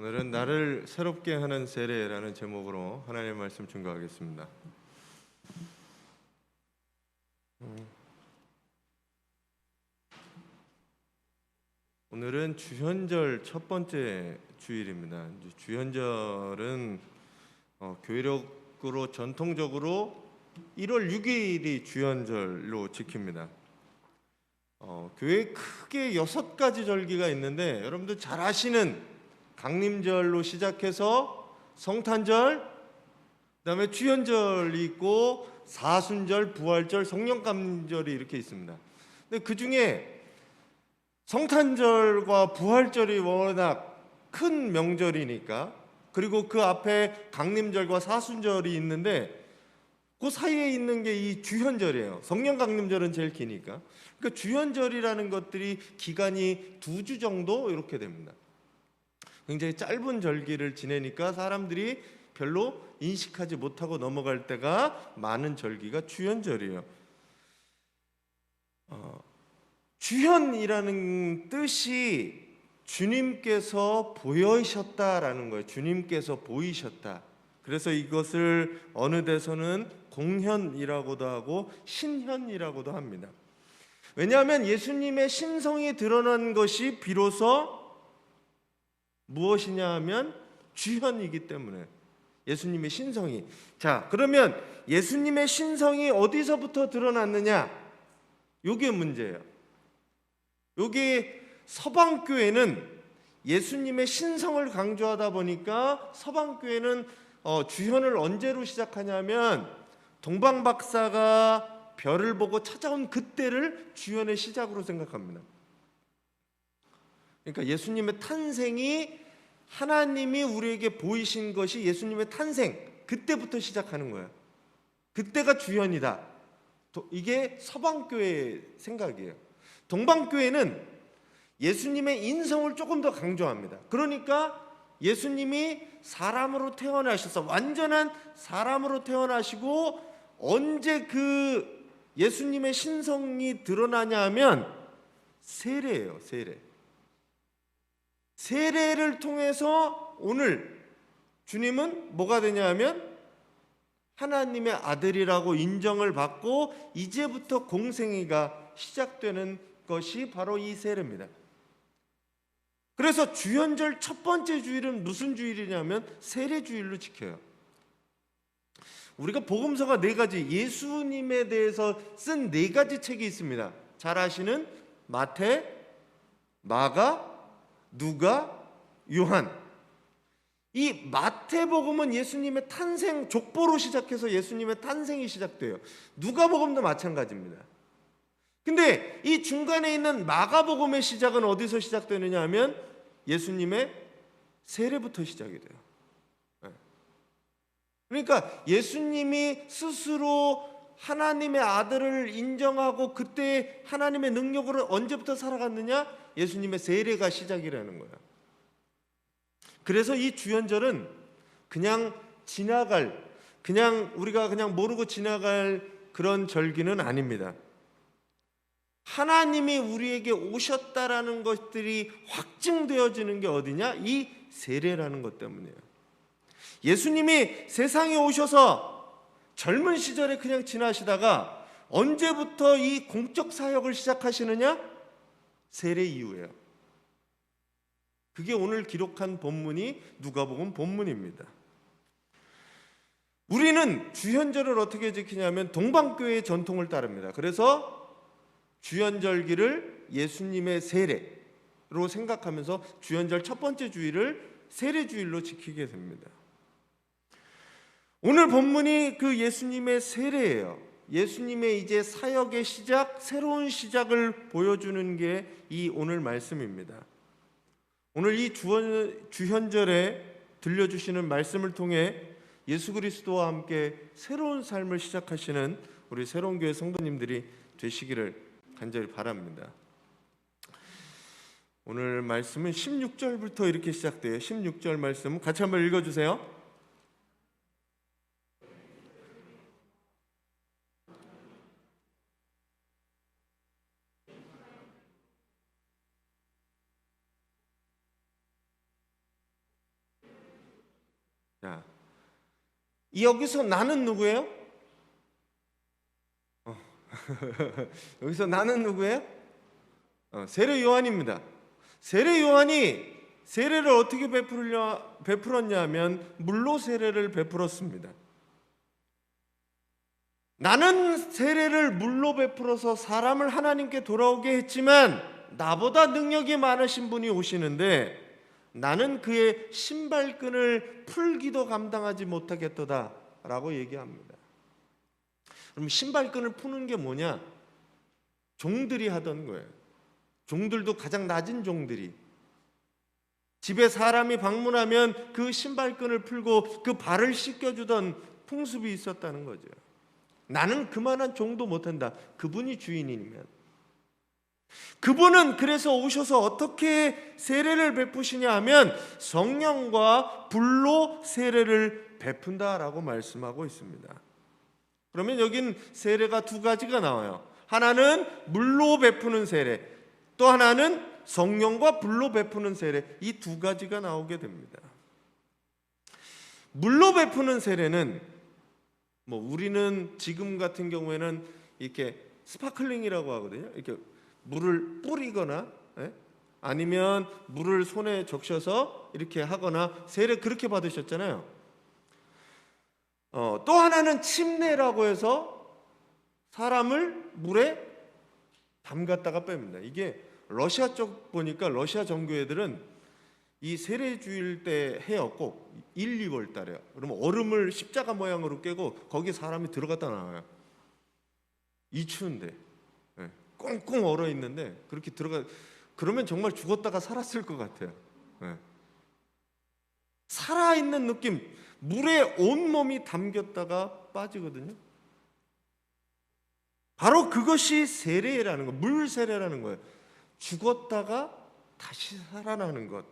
오늘은 나를 새롭게 하는 세례라는 제목으로 하나님의 말씀 증거하겠습니다. 음. 오늘은 주현절 첫 번째 주일입니다. 주현절은 어, 교회력으로 전통적으로 1월 6일이 주현절로 지킵니다. 어, 교회 크게 여섯 가지 절기가 있는데 여러분들 잘 아시는 강림절로 시작해서 성탄절, 그다음에 주현절이 있고 사순절, 부활절, 성령감절이 이렇게 있습니다. 근데 그 중에 성탄절과 부활절이 워낙 큰 명절이니까 그리고 그 앞에 강림절과 사순절이 있는데 그 사이에 있는 게 이 주현절이에요. 성령 강림절은 제일 기니까. 그러니까 주현절이라는 것들이 기간이 두 주 정도 이렇게 됩니다. 굉장히 짧은 절기를 지내니까 사람들이 별로 인식하지 못하고 넘어갈 때가 많은 절기가 주현절이에요. 어, 주현이라는 뜻이 주님께서 보여셨다라는 거예요. 주님께서 보이셨다. 그래서 이것을 어느 데서는 공현이라고도 하고 신현이라고도 합니다. 왜냐하면 예수님의 신성이 드러난 것이 비로소 무엇이냐 하면 주현이기 때문에. 예수님의 신성이. 자 그러면 예수님의 신성이 어디서부터 드러났느냐? 요게 문제예요. 여기 서방교회는 예수님의 신성을 강조하다 보니까 서방교회는 어, 주현을 언제로 시작하냐면 동방박사가 별을 보고 찾아온 그때를 주현의 시작으로 생각합니다. 그러니까 예수님의 탄생이 하나님이 우리에게 보이신 것이 예수님의 탄생 그때부터 시작하는 거예요. 그때가 주현이다. 이게 서방교회의 생각이에요. 동방교회는 예수님의 인성을 조금 더 강조합니다. 그러니까 예수님이 사람으로 태어나셔서 완전한 사람으로 태어나시고 언제 그 예수님의 신성이 드러나냐 하면 세례예요, 세례. 세례를 통해서 오늘 주님은 뭐가 되냐 하면 하나님의 아들이라고 인정을 받고 이제부터 공생애가 시작되는 것이 바로 이 세례입니다. 그래서 주연절 첫 번째 주일은 무슨 주일이냐면 세례 주일로 지켜요. 우리가 복음서가 네 가지 예수님에 대해서 쓴 네 가지 책이 있습니다. 잘 아시는 마태, 마가, 누가, 요한. 이 마태복음은 예수님의 탄생 족보로 시작해서 예수님의 탄생이 시작돼요. 누가복음도 마찬가지입니다. 근데 이 중간에 있는 마가복음의 시작은 어디서 시작되느냐 하면 예수님의 세례부터 시작이 돼요. 네. 그러니까 예수님이 스스로 하나님의 아들을 인정하고 그때 하나님의 능력으로 언제부터 살아갔느냐? 예수님의 세례가 시작이라는 거야. 그래서 이 주연절은 그냥 지나갈 그냥 우리가 그냥 모르고 지나갈 그런 절기는 아닙니다. 하나님이 우리에게 오셨다라는 것들이 확증되어지는 게 어디냐? 이 세례라는 것 때문이에요. 예수님이 세상에 오셔서 젊은 시절에 그냥 지나시다가 언제부터 이 공적 사역을 시작하시느냐? 세례 이후에요. 그게 오늘 기록한 본문이 누가복음 본문입니다. 우리는 주현절을 어떻게 지키냐면 동방교회의 전통을 따릅니다. 그래서 주연절기를 예수님의 세례로 생각하면서 주연절 첫 번째 주일을 세례 주일로 지키게 됩니다. 오늘 본문이 그 예수님의 세례예요. 예수님의 이제 사역의 시작, 새로운 시작을 보여주는 게 이 오늘 말씀입니다. 오늘 이 주현절에 들려주시는 말씀을 통해 예수 그리스도와 함께 새로운 삶을 시작하시는 우리 새로운 교회 성도님들이 되시기를 간절히 바랍니다. 오늘 말씀은 16절부터 이렇게 시작돼요. 16절 말씀 같이 한번 읽어주세요. 여기서 나는 누구예요? 어. 여기서 나는 누구예요? 어, 세례 요한입니다. 세례 요한이 세례를 어떻게 베풀려, 베풀었냐면 물로 세례를 베풀었습니다. 나는 세례를 물로 베풀어서 사람을 하나님께 돌아오게 했지만 나보다 능력이 많으신 분이 오시는데 나는 그의 신발끈을 풀기도 감당하지 못하겠도다라고 얘기합니다. 그럼 신발끈을 푸는 게 뭐냐? 종들이 하던 거예요. 종들도 가장 낮은 종들이 집에 사람이 방문하면 그 신발끈을 풀고 그 발을 씻겨주던 풍습이 있었다는 거죠. 나는 그만한 종도 못한다. 그분이 주인이면. 그분은 그래서 오셔서 어떻게 세례를 베푸시냐 하면 성령과 불로 세례를 베푼다라고 말씀하고 있습니다. 그러면 여긴 세례가 두 가지가 나와요. 하나는 물로 베푸는 세례, 또 하나는 성령과 불로 베푸는 세례. 이 두 가지가 나오게 됩니다. 물로 베푸는 세례는 뭐 우리는 지금 같은 경우에는 이렇게 스파클링이라고 하거든요. 이렇게 물을 뿌리거나 예? 아니면 물을 손에 적셔서 이렇게 하거나 세례 그렇게 받으셨잖아요. 어, 또 하나는 침례라고 해서 사람을 물에 담갔다가 뺍니다. 이게 러시아 쪽 보니까 러시아 정교회들은 이 세례 주일 때 해요. 꼭 1, 2월 달에요. 그러면 얼음을 십자가 모양으로 깨고 거기 사람이 들어갔다 나와요. 이 추운데 예, 꽁꽁 얼어 있는데 그렇게 들어가 그러면 정말 죽었다가 살았을 것 같아요. 예. 살아 있는 느낌, 물에 온 몸이 담겼다가 빠지거든요. 바로 그것이 세례라는 거, 물 세례라는 거예요. 죽었다가 다시 살아나는 것.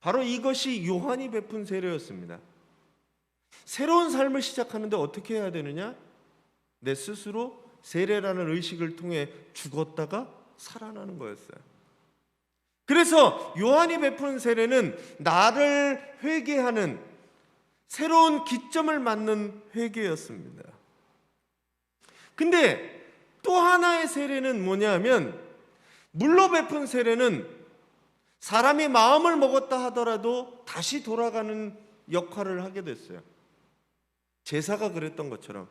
바로 이것이 요한이 베푼 세례였습니다. 새로운 삶을 시작하는데 어떻게 해야 되느냐? 내 스스로 세례라는 의식을 통해 죽었다가 살아나는 거였어요. 그래서 요한이 베푼 세례는 나를 회개하는 새로운 기점을 맞는 회개였습니다. 근데 또 하나의 세례는 뭐냐면 물로 베푼 세례는 사람이 마음을 먹었다 하더라도 다시 돌아가는 역할을 하게 됐어요. 제사가 그랬던 것처럼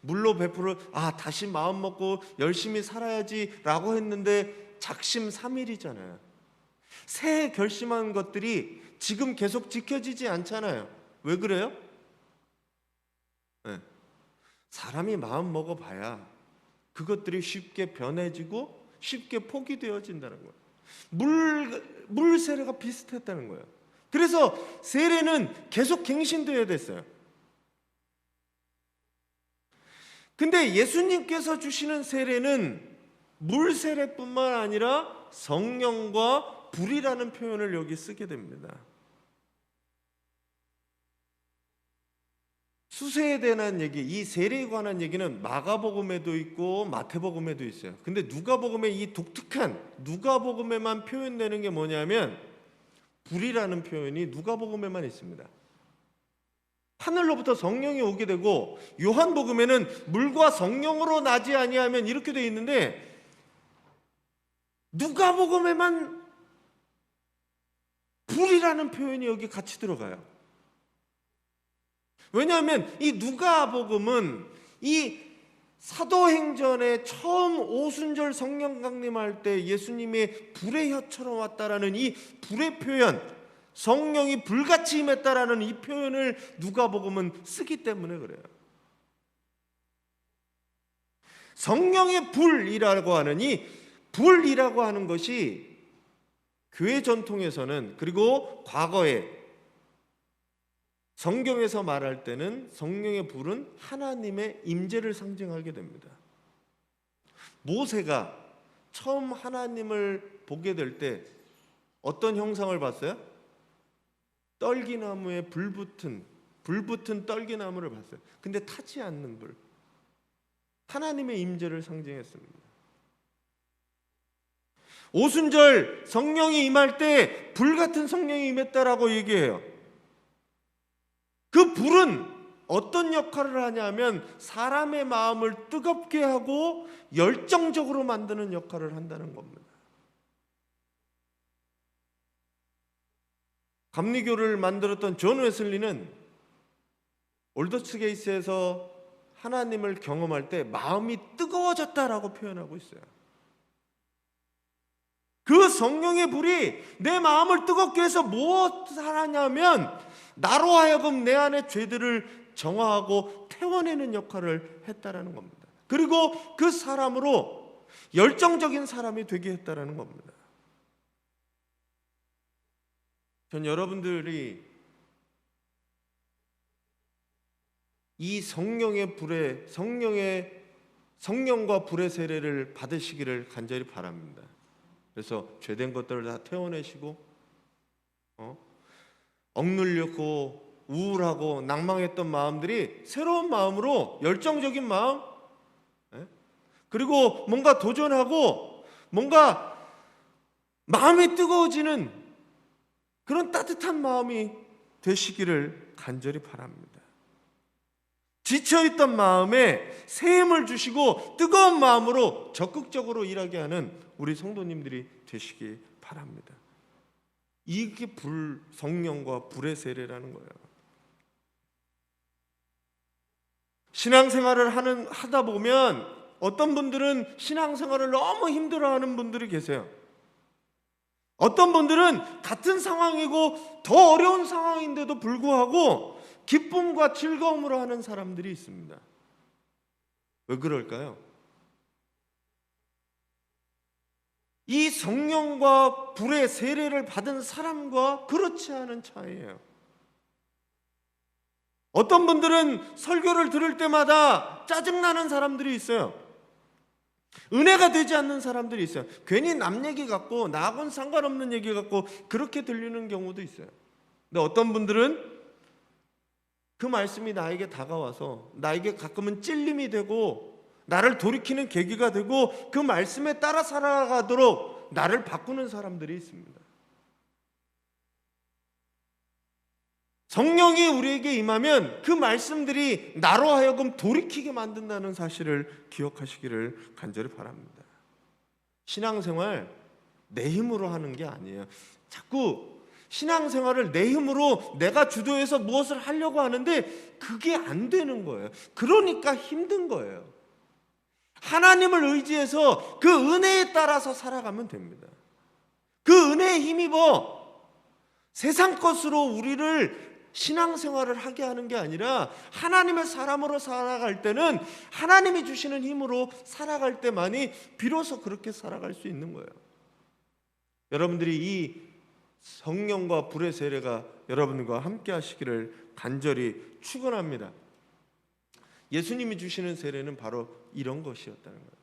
물로 베풀어 아 다시 마음 먹고 열심히 살아야지라고 했는데 작심 삼일이잖아요. 새해 결심한 것들이 지금 계속 지켜지지 않잖아요. 왜 그래요? 네. 사람이 마음 먹어봐야 그것들이 쉽게 변해지고 쉽게 포기되어진다는 거예요. 물, 물 세례가 비슷했다는 거예요. 그래서 세례는 계속 갱신되어야 됐어요. 근데 예수님께서 주시는 세례는 물 세례뿐만 아니라 성령과 불이라는 표현을 여기 쓰게 됩니다. 수세에 대한 얘기, 이 세례에 관한 얘기는 마가복음에도 있고 마태복음에도 있어요. 근데 누가복음의 이 독특한 누가복음에만 표현되는 게 뭐냐면 불이라는 표현이 누가복음에만 있습니다. 하늘로부터 성령이 오게 되고 요한복음에는 물과 성령으로 나지 아니하면 이렇게 돼 있는데 누가복음에만 불이라는 표현이 여기 같이 들어가요. 왜냐하면 이 누가복음은 이 사도행전에 처음 오순절 성령 강림할 때 예수님의 불의 혀처럼 왔다라는 이 불의 표현, 성령이 불같이 임했다라는 이 표현을 누가복음은 쓰기 때문에 그래요. 성령의 불이라고 이 불이라고 하는 것이 교회 전통에서는 그리고 과거에 성경에서 말할 때는 성령의 불은 하나님의 임재를 상징하게 됩니다. 모세가 처음 하나님을 보게 될 때 어떤 형상을 봤어요? 떨기나무에 불 붙은 불 붙은 떨기나무를 봤어요. 근데 타지 않는 불. 하나님의 임재를 상징했습니다. 오순절 성령이 임할 때 불 같은 성령이 임했다라고 얘기해요. 그 불은 어떤 역할을 하냐면 사람의 마음을 뜨겁게 하고 열정적으로 만드는 역할을 한다는 겁니다. 감리교를 만들었던 존 웨슬리는 올더츠 게이스에서 하나님을 경험할 때 마음이 뜨거워졌다라고 표현하고 있어요. 그 성령의 불이 내 마음을 뜨겁게 해서 무엇을 하냐면 나로 하여금 내 안의 죄들을 정화하고 태워내는 역할을 했다라는 겁니다. 그리고 그 사람으로 열정적인 사람이 되게 했다라는 겁니다. 전 여러분들이 이 성령의 불에 성령의 성령과 불의 세례를 받으시기를 간절히 바랍니다. 그래서 죄된 것들을 다 태워내시고 어? 억눌렸고 우울하고 낭망했던 마음들이 새로운 마음으로 열정적인 마음 예? 그리고 뭔가 도전하고 뭔가 마음이 뜨거워지는 그런 따뜻한 마음이 되시기를 간절히 바랍니다. 지쳐있던 마음에 새 힘을 주시고 뜨거운 마음으로 적극적으로 일하게 하는 우리 성도님들이 되시기 바랍니다. 이게 불 성령과 불의 세례라는 거예요. 신앙생활을 하는 하다 보면 어떤 분들은 신앙생활을 너무 힘들어하는 분들이 계세요. 어떤 분들은 같은 상황이고 더 어려운 상황인데도 불구하고 기쁨과 즐거움으로 하는 사람들이 있습니다. 왜 그럴까요? 이 성령과 불의 세례를 받은 사람과 그렇지 않은 차이예요. 어떤 분들은 설교를 들을 때마다 짜증나는 사람들이 있어요. 은혜가 되지 않는 사람들이 있어요. 괜히 남 얘기 같고 나하고는 상관없는 얘기 같고 그렇게 들리는 경우도 있어요. 근데 어떤 분들은 그 말씀이 나에게 다가와서 나에게 가끔은 찔림이 되고 나를 돌이키는 계기가 되고 그 말씀에 따라 살아가도록 나를 바꾸는 사람들이 있습니다. 성령이 우리에게 임하면 그 말씀들이 나로 하여금 돌이키게 만든다는 사실을 기억하시기를 간절히 바랍니다. 신앙생활 내 힘으로 하는 게 아니에요. 자꾸 신앙생활을 내 힘으로 내가 주도해서 무엇을 하려고 하는데 그게 안 되는 거예요. 그러니까 힘든 거예요. 하나님을 의지해서 그 은혜에 따라서 살아가면 됩니다. 그 은혜에 힘입어 세상 것으로 우리를 신앙생활을 하게 하는 게 아니라 하나님의 사람으로 살아갈 때는 하나님이 주시는 힘으로 살아갈 때만이 비로소 그렇게 살아갈 수 있는 거예요. 여러분들이 이 성령과 불의 세례가 여러분과 함께 하시기를 간절히 축원합니다. 예수님이 주시는 세례는 바로 이런 것이었다는 거예요.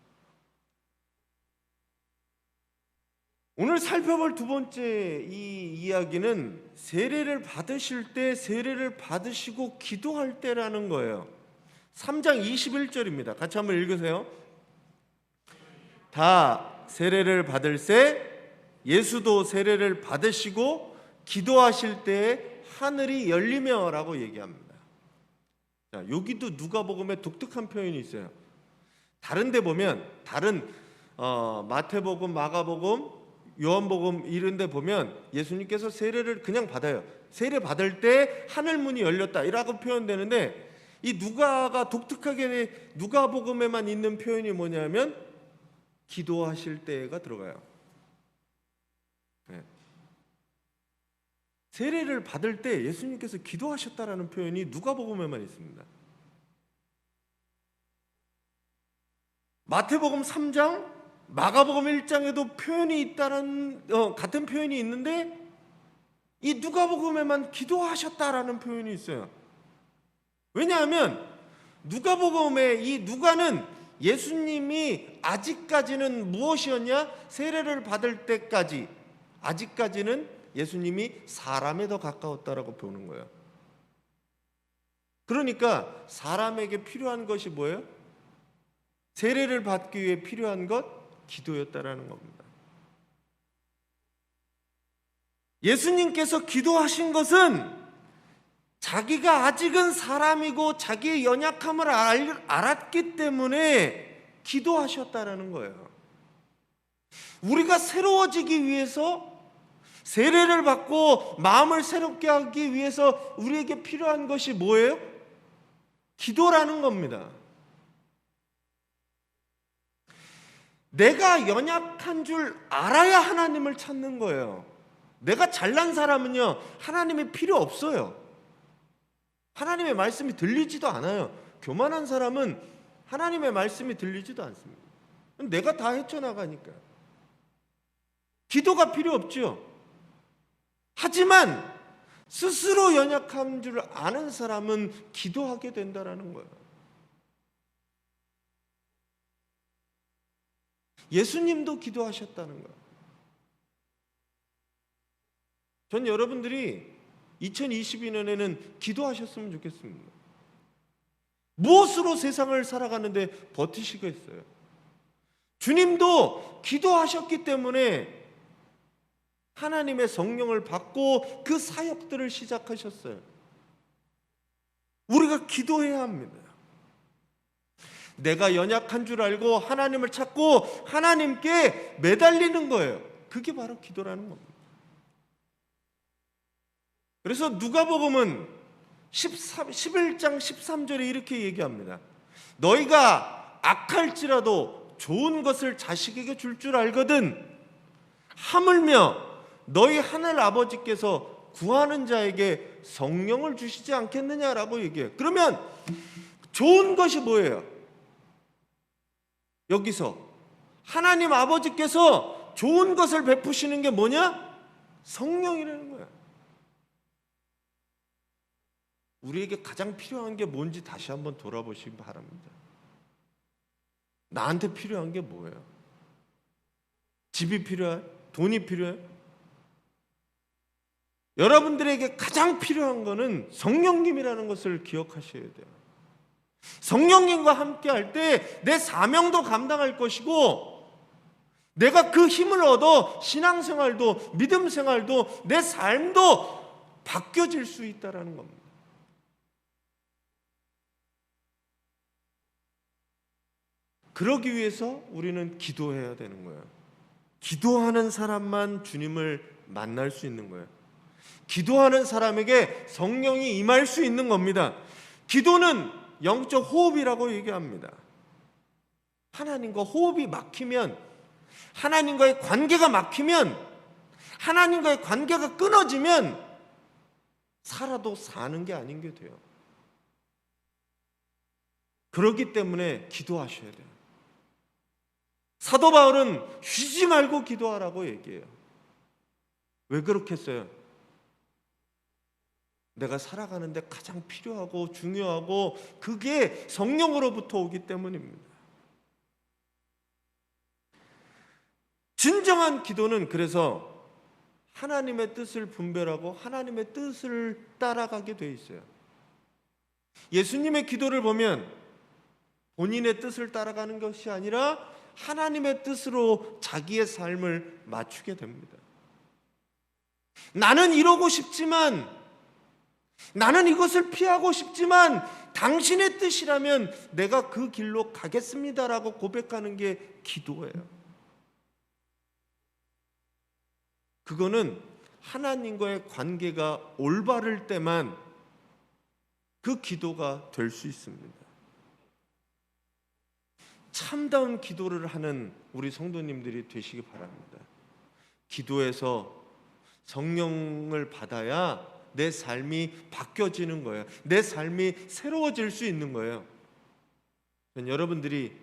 오늘 살펴볼 두 번째 이 이야기는 세례를 받으실 때 세례를 받으시고 기도할 때라는 거예요. 3장 21절입니다. 같이 한번 읽으세요. 다 세례를 받을 새 예수도 세례를 받으시고 기도하실 때 하늘이 열리며라고 얘기합니다. 자, 여기도 누가복음에 독특한 표현이 있어요. 다른 데 보면 다른 어, 마태복음, 마가복음, 요한복음 이런 데 보면 예수님께서 세례를 그냥 받아요. 세례 받을 때 하늘 문이 열렸다라고 표현되는데 이 누가가 독특하게 누가복음에만 있는 표현이 뭐냐면 기도하실 때가 들어가요. 네. 세례를 받을 때 예수님께서 기도하셨다라는 표현이 누가복음에만 있습니다. 마태복음 3장 마가복음 1장에도 표현이 있다는 어, 같은 표현이 있는데 이 누가복음에만 기도하셨다라는 표현이 있어요. 왜냐하면 누가복음의 이 누가는 예수님이 아직까지는 무엇이었냐? 세례를 받을 때까지 아직까지는 예수님이 사람에 더 가까웠다라고 보는 거예요. 그러니까 사람에게 필요한 것이 뭐예요? 세례를 받기 위해 필요한 것 기도였다라는 겁니다. 예수님께서 기도하신 것은 자기가 아직은 사람이고 자기의 연약함을 알, 알았기 때문에 기도하셨다라는 거예요. 우리가 새로워지기 위해서 세례를 받고 마음을 새롭게 하기 위해서 우리에게 필요한 것이 뭐예요? 기도라는 겁니다. 내가 연약한 줄 알아야 하나님을 찾는 거예요. 내가 잘난 사람은요, 하나님이 필요 없어요. 하나님의 말씀이 들리지도 않아요. 교만한 사람은 하나님의 말씀이 들리지도 않습니다. 내가 다 헤쳐나가니까. 기도가 필요 없죠. 하지만 스스로 연약한 줄 아는 사람은 기도하게 된다라는 거예요. 예수님도 기도하셨다는 거예요. 전 여러분들이 2022년에는 기도하셨으면 좋겠습니다. 무엇으로 세상을 살아가는데 버티시겠어요? 주님도 기도하셨기 때문에 하나님의 성령을 받고 그 사역들을 시작하셨어요. 우리가 기도해야 합니다. 내가 연약한 줄 알고 하나님을 찾고 하나님께 매달리는 거예요. 그게 바로 기도라는 겁니다. 그래서 누가복음은 13, 11장 13절에 이렇게 얘기합니다. 너희가 악할지라도 좋은 것을 자식에게 줄줄 알거든 하물며 너희 하늘 아버지께서 구하는 자에게 성령을 주시지 않겠느냐라고 얘기해요. 그러면 좋은 것이 뭐예요? 여기서 하나님 아버지께서 좋은 것을 베푸시는 게 뭐냐? 성령이라는 거야. 우리에게 가장 필요한 게 뭔지 다시 한번 돌아보시기 바랍니다. 나한테 필요한 게 뭐예요? 집이 필요해? 돈이 필요해? 여러분들에게 가장 필요한 것은 성령님이라는 것을 기억하셔야 돼요. 성령님과 함께 할 때 내 사명도 감당할 것이고 내가 그 힘을 얻어 신앙생활도 믿음 생활도 내 삶도 바뀌어질 수 있다라는 겁니다. 그러기 위해서 우리는 기도해야 되는 거예요. 기도하는 사람만 주님을 만날 수 있는 거예요. 기도하는 사람에게 성령이 임할 수 있는 겁니다. 기도는 영적 호흡이라고 얘기합니다. 하나님과 호흡이 막히면 하나님과의 관계가 막히면 하나님과의 관계가 끊어지면 살아도 사는 게 아닌 게 돼요. 그렇기 때문에 기도하셔야 돼요. 사도 바울은 쉬지 말고 기도하라고 얘기해요. 왜 그렇겠어요? 내가 살아가는데 가장 필요하고 중요하고 그게 성령으로부터 오기 때문입니다. 진정한 기도는 그래서 하나님의 뜻을 분별하고 하나님의 뜻을 따라가게 돼 있어요. 예수님의 기도를 보면 본인의 뜻을 따라가는 것이 아니라 하나님의 뜻으로 자기의 삶을 맞추게 됩니다. 나는 이러고 싶지만 나는 이것을 피하고 싶지만 당신의 뜻이라면 내가 그 길로 가겠습니다라고 고백하는 게 기도예요. 그거는 하나님과의 관계가 올바를 때만 그 기도가 될 수 있습니다. 참다운 기도를 하는 우리 성도님들이 되시기 바랍니다. 기도에서 성령을 받아야 내 삶이 바뀌어지는 거예요. 내 삶이 새로워질 수 있는 거예요. 여러분들이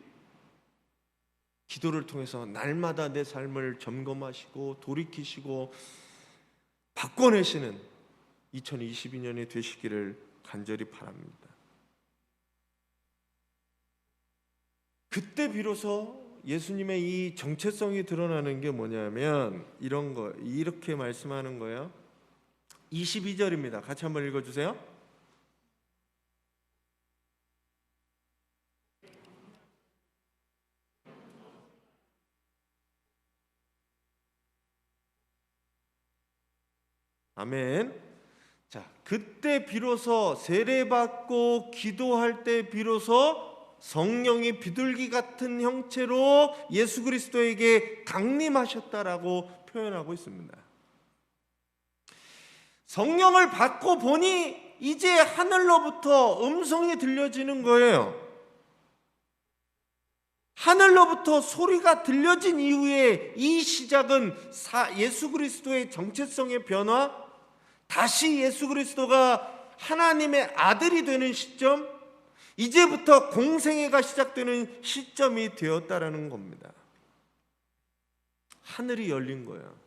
기도를 통해서 날마다 내 삶을 점검하시고 돌이키시고 바꿔내시는 2022년이 되시기를 간절히 바랍니다. 그때 비로소 예수님의 이 정체성이 드러나는 게 뭐냐면 이런 거 이렇게 말씀하는 거예요. 22절입니다. 같이 한번 읽어 주세요. 아멘. 자, 그때 비로소 세례받고 기도할 때 비로소 성령이 비둘기 같은 형체로 예수 그리스도에게 강림하셨다라고 표현하고 있습니다. 성령을 받고 보니 이제 하늘로부터 음성이 들려지는 거예요. 하늘로부터 소리가 들려진 이후에 이 시작은 사- 예수 그리스도의 정체성의 변화, 다시 예수 그리스도가 하나님의 아들이 되는 시점, 이제부터 공생애가 시작되는 시점이 되었다라는 겁니다. 하늘이 열린 거예요.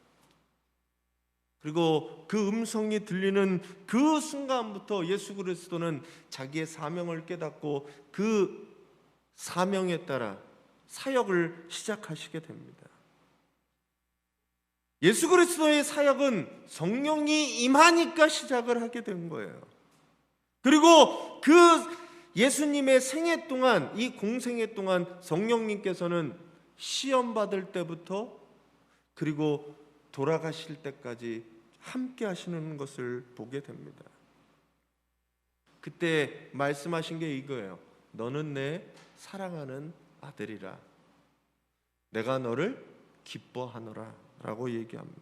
그리고 그 음성이 들리는 그 순간부터 예수 그리스도는 자기의 사명을 깨닫고 그 사명에 따라 사역을 시작하시게 됩니다. 예수 그리스도의 사역은 성령이 임하니까 시작을 하게 된 거예요. 그리고 그 예수님의 생애 동안 이 공생애 동안 성령님께서는 시험 받을 때부터 그리고 돌아가실 때까지 함께 하시는 것을 보게 됩니다. 그때 말씀하신 게 이거예요. 너는 내 사랑하는 아들이라. 내가 너를 기뻐하노라. 라고 얘기합니다.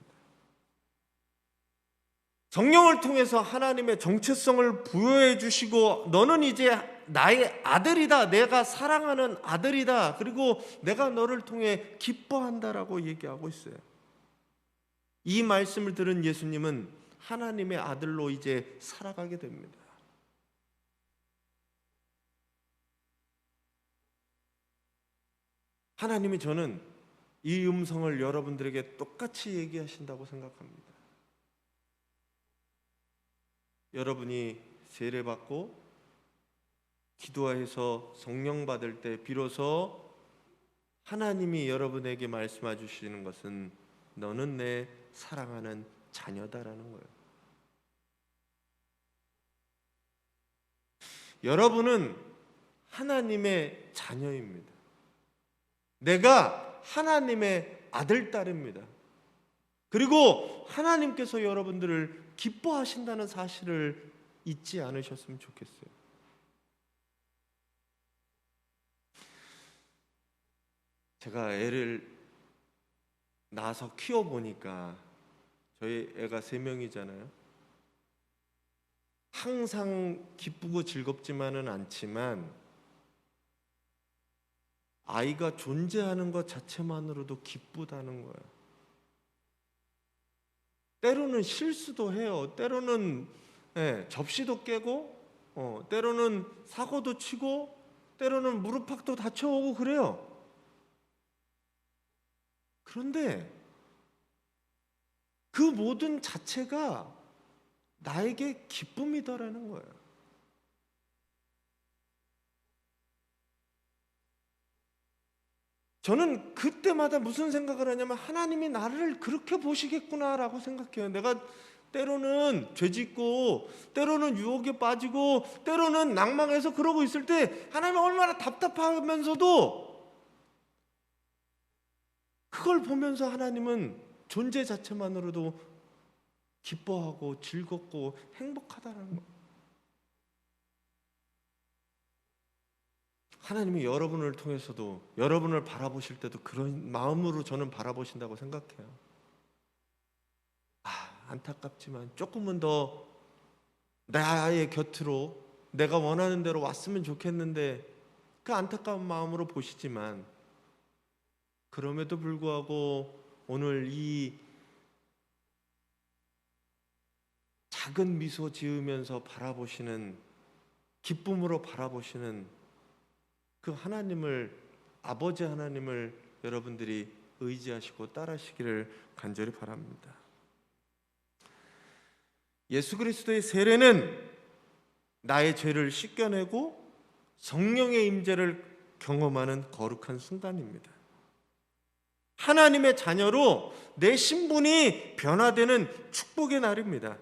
성령을 통해서 하나님의 정체성을 부여해 주시고 너는 이제 나의 아들이다. 내가 사랑하는 아들이다. 그리고 내가 너를 통해 기뻐한다라고 얘기하고 있어요. 이 말씀을 들은 예수님은 하나님의 아들로 이제 살아가게 됩니다. 하나님이 저는 이 음성을 여러분들에게 똑같이 얘기하신다고 생각합니다. 여러분이 세례받고 기도해서 성령 받을 때 비로소 하나님이 여러분에게 말씀해 주시는 것은 너는 내 사랑하는 자녀다라는 거예요. 여러분은 하나님의 자녀입니다. 내가 하나님의 아들 딸입니다. 그리고 하나님께서 여러분들을 기뻐하신다는 사실을 잊지 않으셨으면 좋겠어요. 제가 애를 낳아서 키워 보니까 저희 애가 세 명이잖아요. 항상 기쁘고 즐겁지만은 않지만 아이가 존재하는 것 자체만으로도 기쁘다는 거예요. 때로는 실수도 해요. 때로는 예, 접시도 깨고, 어, 때로는 사고도 치고, 때로는 무릎팍도 다쳐오고 그래요. 그런데 그 모든 자체가 나에게 기쁨이다라는 거예요. 저는 그때마다 무슨 생각을 하냐면 하나님이 나를 그렇게 보시겠구나라고 생각해요. 내가 때로는 죄 짓고 때로는 유혹에 빠지고 때로는 낭망해서 그러고 있을 때 하나님이 얼마나 답답하면서도 그걸 보면서 하나님은 존재 자체만으로도 기뻐하고 즐겁고 행복하다는 거. 하나님이 여러분을 통해서도 여러분을 바라보실 때도 그런 마음으로 저는 바라보신다고 생각해요. 아, 안타깝지만 조금은 더 나의 곁으로 내가 원하는 대로 왔으면 좋겠는데 그 안타까운 마음으로 보시지만 그럼에도 불구하고 오늘 이 작은 미소 지으면서 바라보시는 기쁨으로 바라보시는 그 하나님을 아버지 하나님을 여러분들이 의지하시고 따라하시기를 간절히 바랍니다. 예수 그리스도의 세례는 나의 죄를 씻겨내고 성령의 임재를 경험하는 거룩한 순간입니다. 하나님의 자녀로 내 신분이 변화되는 축복의 날입니다.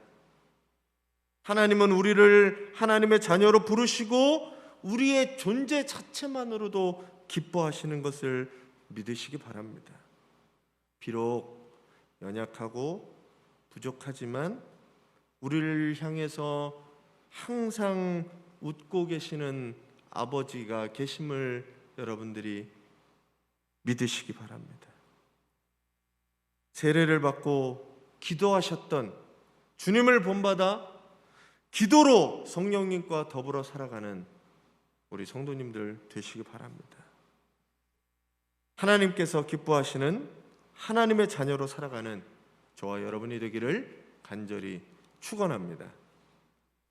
하나님은 우리를 하나님의 자녀로 부르시고 우리의 존재 자체만으로도 기뻐하시는 것을 믿으시기 바랍니다. 비록 연약하고 부족하지만 우리를 향해서 항상 웃고 계시는 아버지가 계심을 여러분들이 믿으시기 바랍니다. 세례를 받고 기도하셨던 주님을 본받아 기도로 성령님과 더불어 살아가는 우리 성도님들 되시기 바랍니다. 하나님께서 기뻐하시는 하나님의 자녀로 살아가는 저와 여러분이 되기를 간절히 축원합니다.